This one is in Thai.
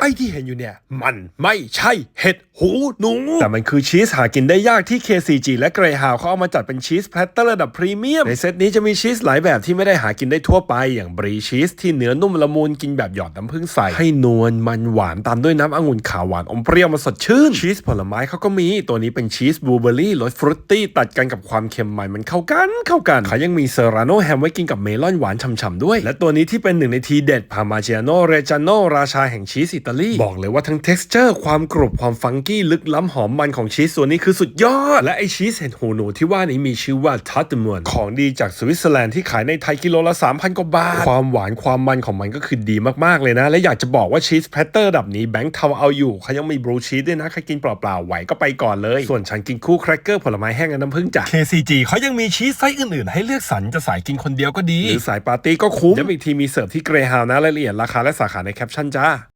ไอ้ที่เห็นอยู่เนี่ย มันไม่ใช่เห็ดหูหนู แต่มันคือชีสหากินได้ยากที่ KCG และเกรฮาวเขาเอามาจัดเป็นชีสแพลตเตอร์ระดับพรีเมียม ในเซตนี้จะมีชีสหลายแบบที่ไม่ได้หากินได้ทั่วไป อย่างบรีชีสที่เนื้อนุ่มละมุนกินแบบหยอดน้ำผึ้งใส่ ให้นวลมันหวานตามด้วยน้ำองุ่นขาวหวานอมเปรี้ยวมาสดชื่น ชีสผลไม้เขาก็มี ตัวนี้เป็นชีสบลูเบอร์รี่รสฟรุตตี้ตัดกันกับความเค็มมันมันเข้ากันเข้ากันเขายังมีเซราโนแฮมไว้กินกับเมลอนหวานฉ่ำๆด้วย และตัวนี้ที่เป็นหนึ่งในทีเด็ดพามาเจโนเรจาโนราชาแห่งชีสอิตาลี บอกเลยว่าทั้ง texture ความกรุบความฟังกี้ลึกล้ำหอมมันของชีสตัวนี้คือสุดยอด และไอชีสเห็ดหูหนูที่ว่านี้มีชื่อว่าทัตเตมวนของดีจากสวิตเซอร์แลนด์ที่ขายในไทยกิโลละ 3,000 กว่าบาท ความหวานความมันของมันก็คือดีมากๆเลยนะ และอยากจะบอกว่าชีสแพลตเตอร์ระดับนี้แบงค์เทาเอาอยู่เขายังมีบลูชีสด้วยนะใครกินเปล่าๆไหวก็ไปก่อนเลย ส่วนฉันกินคู่แครกเกอร์ผลไม้แห้งกับน้ำผึ้งจ้ะ KCG เขายังมีชีสไส้อื่นๆ ให้เลือกสรรจะสายกินคนเดียวก็ดี หรือสายปาร์ตี้ก็คุ้มย้ำอีกทีมีเสิร์ฟที่เกรฮาวนะรายละเอียดราคาและสาขาในแคปชั่นจ้า